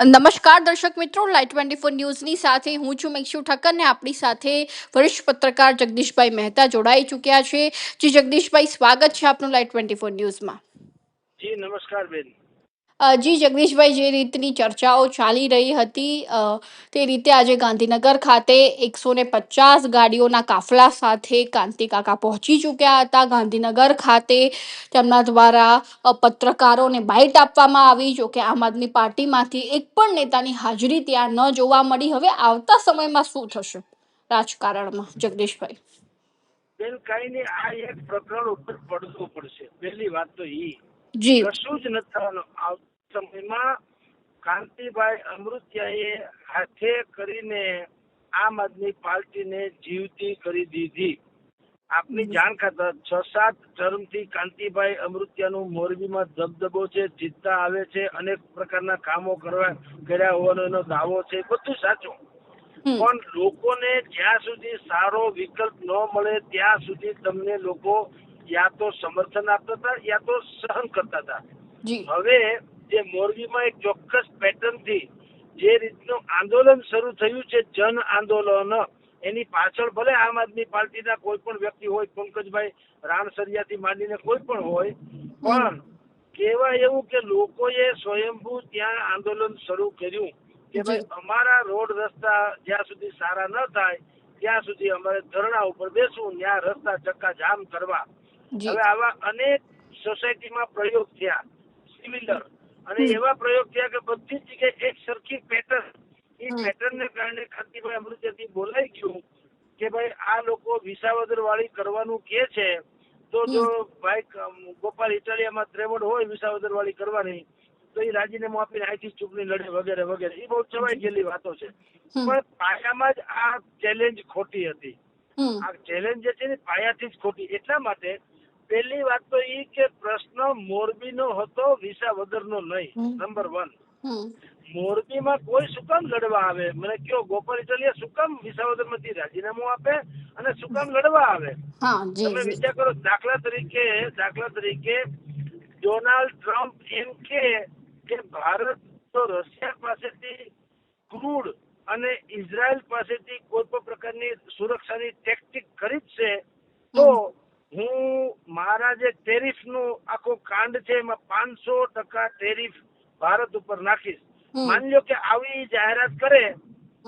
નમસ્કાર દર્શક મિત્રો લાઈટ ટ્વેન્ટી ફોર ન્યૂઝની સાથે હું છું મેક્ષુ ઠક્કર ને આપણી સાથે વરિષ્ઠ પત્રકાર જગદીશભાઈ મહેતા જોડાઈ ચૂક્યા છે. જી જગદીશભાઈ, સ્વાગત છે આપનું લાઈટ ટ્વેન્ટી ફોર ન્યૂઝમાં. જી, નમસ્કાર બેન. જી, જગદીશભાઈ, જે રીતની ચર્ચાઓ ચાલી રહી હતી તે રીતે આજે ગાંધીનગર ખાતે એકસો ને પચાસ ગાડીઓના કાફલા સાથે કાંતિ કાકા પહોંચી ચૂક્યા હતા. ગાંધીનગર ખાતે તેમના દ્વારા પત્રકારોને બાઇટ આપવામાં આવી, જો કે આમ આદમી પાર્ટીમાંથી એક પણ નેતાની હાજરી ત્યાં ન જોવા મળી. હવે આવતા સમયમાં શું થશે રાજકારણમાં, જગદીશભાઈ? બેન, કઈ નહીં, આ એક પ્રકરણ ઉપર પડતું પડશે. પહેલી વાત તો ઈ જી. કશું જ નથી થવાનું. આવતા સમયમાં કાંતિભાઈ અમૃત્યાએ હાથે કરીને આમ આદમી પાર્ટીને જીવતી કરી દીધી. આપની જાણ ખાતર છ સાત ટર્મથી કાંતિભાઈ અમૃત્યાનું મોરબીમાં દબદબો છે જીતતા આવે છે અનેક પ્રકારના કામો કરવા કર્યા હોવાનો એનો દાવો છે બધું સાચું. પણ લોકોને જ્યાં સુધી સારો વિકલ્પ ન મળે ત્યાં સુધી તમને લોકો યા તો સમર્થન આપતા હતા યા તો સહન કરતા હતા હવે જે મોરબીમાં એક ચોક્કસ પેટર્નથી જે રીતનું આંદોલન શરૂ થયું છે જન આંદોલન એની પાછળ ભલે આમ આદમી પાર્ટીના કોઈ પણ વ્યક્તિ હોય પંકજભાઈ રાણસરિયાથી માંડીને કોઈ પણ હોય પણ કેવા એવું કે લોકોએ સ્વયંભૂ ત્યાં આંદોલન શરૂ કર્યું કે ભાઈ અમારા રોડ રસ્તા જ્યાં સુધી સારા ન થાય ત્યાં સુધી અમારે ધરણા ઉપર બેસવું ત્યાં રસ્તા ચક્કા જામ કરવા. હવે આવા અનેક સોસાયટીમાં પ્રયોગ થયા સિમિલર અને એવા પ્રયોગ થયા કે બધી જગ્યાએ એક સરખી પેટર્ન એ. પેટર્નને કારણે કાંતિભાઈ અમૃતથી બોલાઈ ગયું કે ભાઈ આ લોકો વિસાવદર વાળી કરવાનું કે છે. તો જો ભાઈ ગોપાલ ઇટાલિયામાં ત્રેવડ હોય વિસાવદર વાળી કરવાની તો એ રાજીનામું આપીને અહીંથી ચૂંટણી લડે વગેરે વગેરે. એ બહુ ચવાઈ ગયેલી વાતો છે. પણ પાયામાં જ આ ચેલેન્જ ખોટી હતી. આ ચેલેન્જ જે છે ને પાયાથી જ ખોટી. એટલા માટે પહેલી વાત તો ઈ કે પ્રશ્ન મોરબીનો હતો વિસાવદરનો નહીં. નંબર વન મોરબીમાં કોઈ શું કામ લડવા આવે? મને કયો ગોપાલ ઇટાલિયા શું કામ વિસાવદરમાંથી રાજીનામું આપે અને શું કામ લડવા આવે? તમે વિચાર કરો દાખલા તરીકે દાખલા તરીકે ડોનાલ્ડ ટ્રમ્પ એમ કે કે ભારત તો રશિયા પાસેથી ક્રૂડ અને ઇઝરાયલ પાસેથી કોઈ પણ પ્રકારની સુરક્ષાની ટેકટિક ખરીદશે તો હું મારા જે ટેરિફનું આખો કાંડ છે એમાં પાંચસો ટકા ટેરિફ ભારત ઉપર નાખીશ. માની લો કે આવી જાહેરાત કરે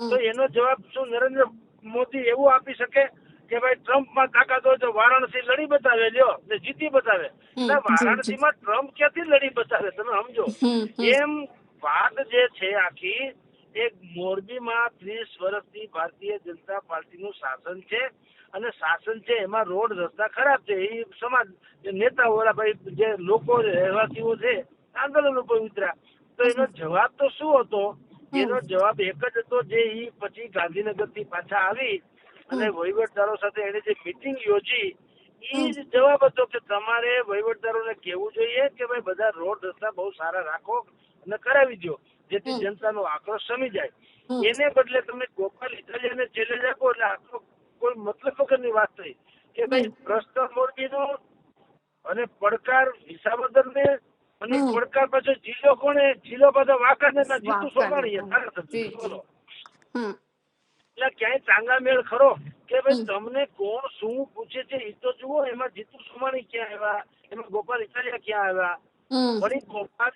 તો એનો જવાબ શું નરેન્દ્ર મોદી એવું આપી શકે કે ભાઈ ટ્રમ્પમાં તાકાત હોય તો વારાણસી લડી બતાવે લ્યો ને જીતી બતાવે. વારાણસી માં ટ્રમ્પ ક્યાંથી લડી બતાવે તમે સમજો. એમ વાત જે છે આખી એક મોરબીમાં ત્રીસ વર્ષથી ભારતીય જનતા પાર્ટીનું શાસન છે અને શાસન છે એમાં રોડ રસ્તા ખરાબ છે. એ સમાજ નેતાઓ ઓલા ભાઈ જે લોકો રહેવાસીઓ છે આંદોલન ઉપર ઉતર્યા તો એનો જવાબ તો શું હતો? એનો જવાબ એક જ હતો જે એ પછી ગાંધીનગરથી પાછા આવી અને વહીવટદારો સાથે એને જે મિટિંગ યોજી એ જ જવાબ હતો કે તમારે વહીવટદારોને કહેવું જોઈએ કે ભાઈ બધા રોડ રસ્તા બહુ સારા રાખો અને કરાવી દો જેથી. જનતાનો આક્રોશ શમી જાય. એને બદલે તમે ગોપાલ ઇટાલિયાને ચેલેન્જ આપો એટલે આટલો કોઈ મતલબ વગરની વાત થઈ કે ભાઈ ભ્રષ્ટ મોરબીનો અને પડકાર વિસાવદરને અને પડકાર પાછો જીલો કોને જીલો પાછો વાંકાને ના જીતુ સોમાણી. એટલે ક્યાંય ચાંગા મેળ ખરો કે ભાઈ તમને કોણ શું પૂછે છે એ તો જુઓ. એમાં જીતુ સોમાણી ક્યાં આવ્યા? એમાં ગોપાલ ઇટાલિયા ક્યાં આવ્યા? પણ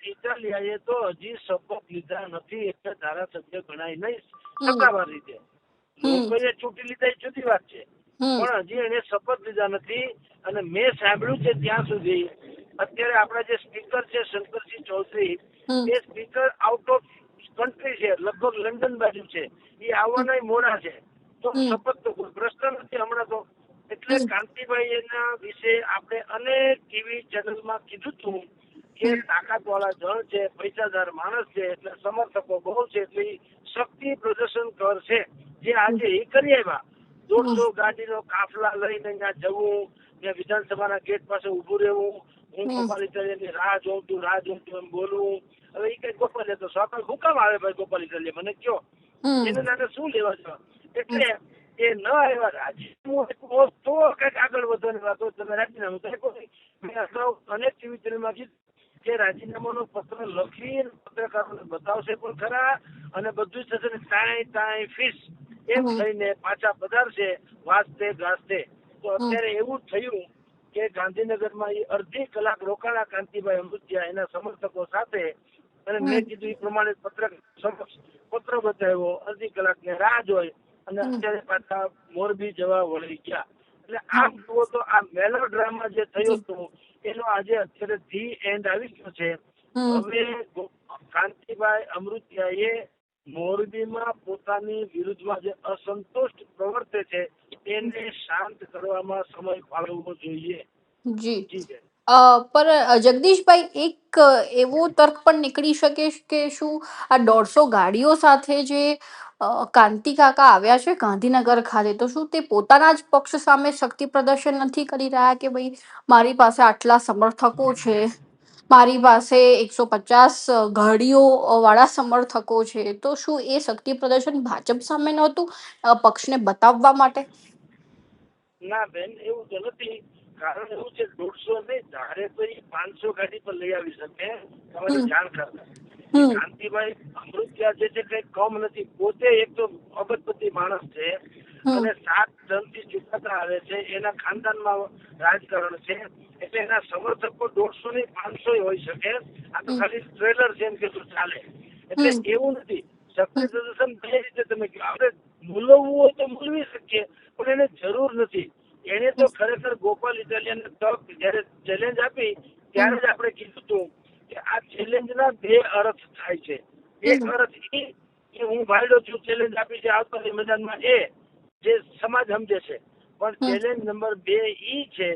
એ ઇટાલિયાએ તો હજી શપથ લીધા નથી એટલે ધારાસભ્ય ગણાય નહીં. સત્તાવાર રીતે. લોકોએ ચૂંટી લીધા એ જુદી વાત છે. પણ હજી એને શપથ લીધા નથી અને મેં સાંભળ્યું છે ત્યાં સુધી અત્યારે આપણા જે સ્પીકર છે શંકરસિંહ ચૌધરી એ સ્પીકર આઉટ ઓફ કન્ટ્રી છે લગભગ લંડન બાજુ છે. એ આવવાના મોડા છે. તો શપથ તો કોઈ પ્રશ્ન નથી હમણાં તો. એટલે. કાંતિભાઈ એના વિશે આપણે અનેક ટીવી ચેનલમાં કીધું હતું કે તાકાત વાળા જણ છે પૈસાદાર માણસ છે એટલે સમર્થકો બહુ છે એટલે શક્તિ પ્રદર્શન કરશે. જે આજે એ કરી આવ્યા. દોઢસો ગાડીનો કાફલા લઈને ત્યાં જવું ત્યાં વિધાનસભાના ગેટ પાસે ઉભું રહેવું હું. ગોપાલ ઇટાલિયાની રાહ જોઉં છું રાહ જોઉં એમ બોલવું. હવે એ કઈ ગોપાલ તો સ્વાભાવિક હું કામ આવે ભાઈ ગોપાલ ઇટાલિયા મને કયો. એને નાને શું લેવા છો એટલે એ ન આવ્યા રાજીનામું તો કંઈક આગળ વધવાની વાતો તમે રાજીનામું અનેક ટીવી ચેનલમાં કીધું રાજીનામાનો પત્ર લખી પત્રકારોને બતાવશે પણ ખરા અને બધું જ થશે તાય તાય ફિશ એમ થઈને પાછા પધારશે વાજતે ગાજતે. તો અત્યારે એવું થયું કે ગાંધીનગરમાં એ અડધી કલાક રોકાણા કાંતિભાઈ અમૃતિયા એના સમર્થકો સાથે અને મેં કીધું એ પ્રમાણે પત્ર સમક્ષ પત્ર બતાવ્યો અડધી કલાકની રાહ જોઈ અને અત્યારે પાછા મોરબી જવા વળી ગયા. એટલે આમ જુઓ તો આ મેલો ડ્રામા જે થયો જી. હતો એનો આજે અત્યારે ધી એન્ડ આવી ગયો છે. હવે કાંતિભાઈ અમૃતિયાએ મોરબીમાં પોતાની વિરુદ્ધમાં જે અસંતોષ પ્રવર્તે છે એને શાંત કરવામાં સમય ફાળવવો જોઈએ. જી. જી પર જગદીશભાઈ એક એવો તર્ક પણ નીકળી શકે કે શું આ દોઢસો ગાડીઓ સાથે જે કાંતિ કાકા આવ્યા છે ગાંધીનગર ખાતે. તો શું તે પોતાના જ પક્ષ સામે શક્તિ પ્રદર્શન નથી કરી રહ્યા કે ભાઈ મારી પાસે આટલા સમર્થકો છે? મારી પાસે એકસો પચાસ ઘડીઓ વાળા સમર્થકો છે. તો શું એ શક્તિ પ્રદર્શન ભાજપ સામે નહોતું પક્ષને બતાવવા માટે? ના બેન એવું તો નથી. કારણ એવું છે દોઢસો નહીં ધારે તો એ પાંચસો ગાડી પર લઈ આવી શકે. તમારી જાણ કરતા. કાંતિભાઈ અમૃતિયા જે છે કઈ કમ નથી. પોતે એક તો અબજપતિ માણસ છે અને સાત જણથી ચૂકાતા આવે છે. એના ખાનદાનમાં રાજકારણ છે. એટલે એના સમર્થકો દોઢસો ની પાંચસો હોય શકે. આ તો ખાલી ટ્રેલર છે એમ કે તો ચાલે. એટલે એવું નથી. શક્તિ પ્રદર્શન બે રીતે તમે કહો. આપણે મૂલવવું હોય તો મૂલવી શકીએ પણ એને જરૂર નથી. એને તો ખરેખર ગોપાલ ઇટાલિયન તક જયારે ચેલેન્જ આપી ત્યારે જ આપણે કીધું હતું કે આ ચેલેન્જના બે અર્થ થાય છે. એક અર્થ એ કે હું ભાઈડો છું ચેલેન્જ આપી છે આવતા મેદાનમાં એ જે સમાજ સમજે છે. પણ ચેલેન્જ નંબર બે ઈ છે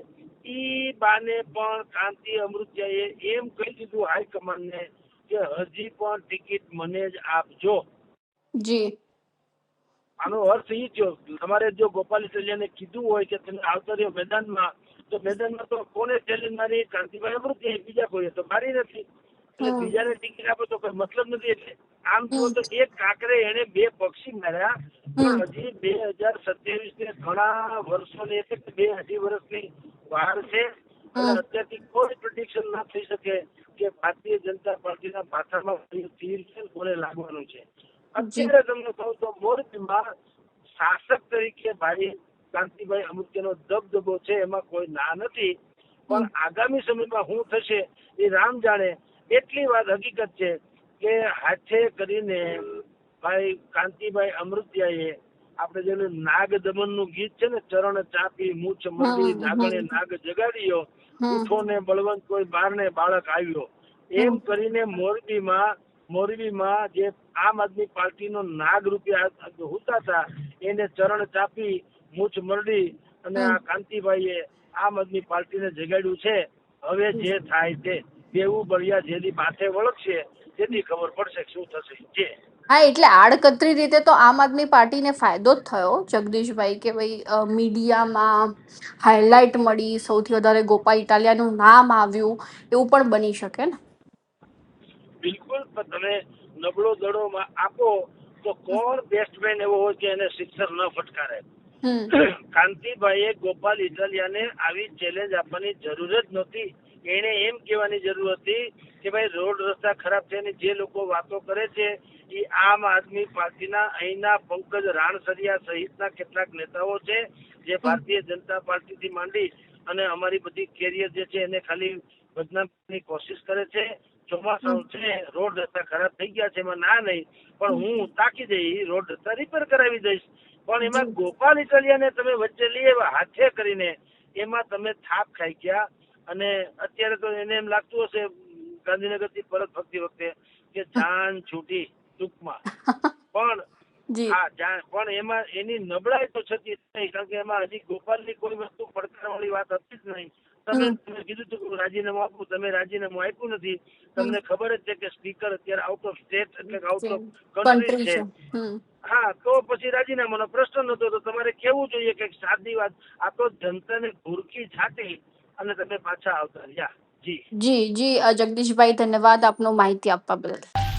ઈ બાને પણ કાંતિ અમૃત્યાએ એમ કહી દીધું હાઈકમાન્ડને કે હજી પણ ટિકિટ મને જ આપજો. જી. આનો અર્થ ઈ થયો. તમારે જો ગોપાલ ઇટાલિયાને કીધું હોય કે તમે આવતા મેદાનમાં તો મેદાનમાં તો કોને ચેલેન્જ મારી? કાંતિભાઈ અમૃત બીજા કોઈ તો મારી નથી. એટલે બીજાને ટિકિટ આપો તો કોઈ મતલબ નથી. એટલે આમ તો તો એક કાંકરે એને બે પક્ષી માર્યા. પણ હજી બે હજાર સત્યાવીસ ને ઘણા વર્ષોની એટલે કે બે અઢી વર્ષની વાર છે. અત્યારથી કોઈ પ્રિડિક્શન ના થઈ શકે કે ભારતીય જનતા પાર્ટીના કયું તીર છે કોને લાગવાનું છે. અત્યારે તમને કહું તો મોરબીમાં શાસક તરીકે ભાઈ કાંતિભાઈ અમૃત્યનો દબદબો છે એમાં કોઈ ના નથી. પણ આગામી સમયમાં શું થશે એ રામ જાણે એટલી વાત હકીકત છે કે હાથે કરીને ભાઈ કાંતિભાઈ અમૃત્યાએ આપણે જેને નાગ દમનનું ગીત છે ને ચરણ ચાપી મૂછ મંડી નાગણે નાગ જગાડ્યો ઉઠો ને બળવંત કોઈ બાર ને બાળક આવ્યો. એમ. કરીને મોરબીમાં મોરબીમાં જે આમ આદમી પાર્ટીનો નાગ રૂપિયા હુતા હતા એને ચરણ ચાપી મૂછ મરડી અને આ. કાંતિભાઈએ આમ આદમી પાર્ટીને જગાડ્યું છે હવે જે થાય તે બેવું બળિયા જેની માથે વળગશે તેની ખબર પડશે શું થશે. જે. હા એટલે આડકતરી રીતે તો આમ આદમી પાર્ટીને ફાયદો જ થયો જગદીશભાઈ કે ભાઈ મીડિયામાં હાઇલાઇટ મળી સૌથી વધારે ગોપા ઇટાલિયાનું નામ આવ્યું એવું પણ બની શકે ને? બિલકુલ તમે નબળો દડો આપો તો કોણ બેસ્ટમેન એવો હોય કે એને સિક્સર ન ફટકારે? કાંતિભાઈએ ગોપાલ ઇટાલિયાને આવી ચેલેન્જ આપવાની જરૂર જ નહોતી. એને એમ કહેવાની જરૂર હતી કે ભાઈ રોડ રસ્તા ખરાબ છે અને જે લોકો વાતો કરે છે એ આમ આદમી પાર્ટીના અહીંના પંકજ રાણસરિયા સહિતના કેટલાક નેતાઓ છે જે ભારતીય જનતા પાર્ટીથી માંડી અને અમારી બધી કેરિયર જે છે એને ખાલી બદનામની કોશિશ કરે છે. ચોમાસું છે રોડ રસ્તા ખરાબ થઈ ગયા છે એમાં ના નહીં પણ હું તાકી દઈ રોડ રસ્તા રિપેર કરાવી દઈશ. પણ એમાં ગોપાલ ઇટાલિયાને તમે વચ્ચે લઈ આવ્યા હાથે કરીને એમાં તમે થાપ ખાઈ ગયા. અને અત્યારે તો એને એમ લાગતું હશે ગાંધીનગરથી પરત ફરતી વખતે કે જાન છૂટી ટૂંકમાં. પણ હા જાણ પણ એમાં એની નબળાઈ તો છતી નહીં કારણ કે એમાં હજી ગોપાલની કોઈ વસ્તુ પડકાર વાળી વાત હતી જ નહીં. તમે તમે કીધું હતું કે રાજીનામું આપું તમે રાજીનામું આપ્યું નથી. તમને ખબર જ છે કે સ્પીકર અત્યારે આઉટ ઓફ સ્ટેટ એટલે આઉટ ઓફ કન્ટ્રી છે. હા તો પછી રાજીનામાનો પ્રશ્ન નતો તો તમારે કેવું જોઈએ કે સાદી વાત આ તો જનતાને ભૂરકી છાટી અને તમે પાછા આવતા રહ્યા. જી. જી જી જગદીશભાઈ ધન્યવાદ આપનો માહિતી આપવા બદલ.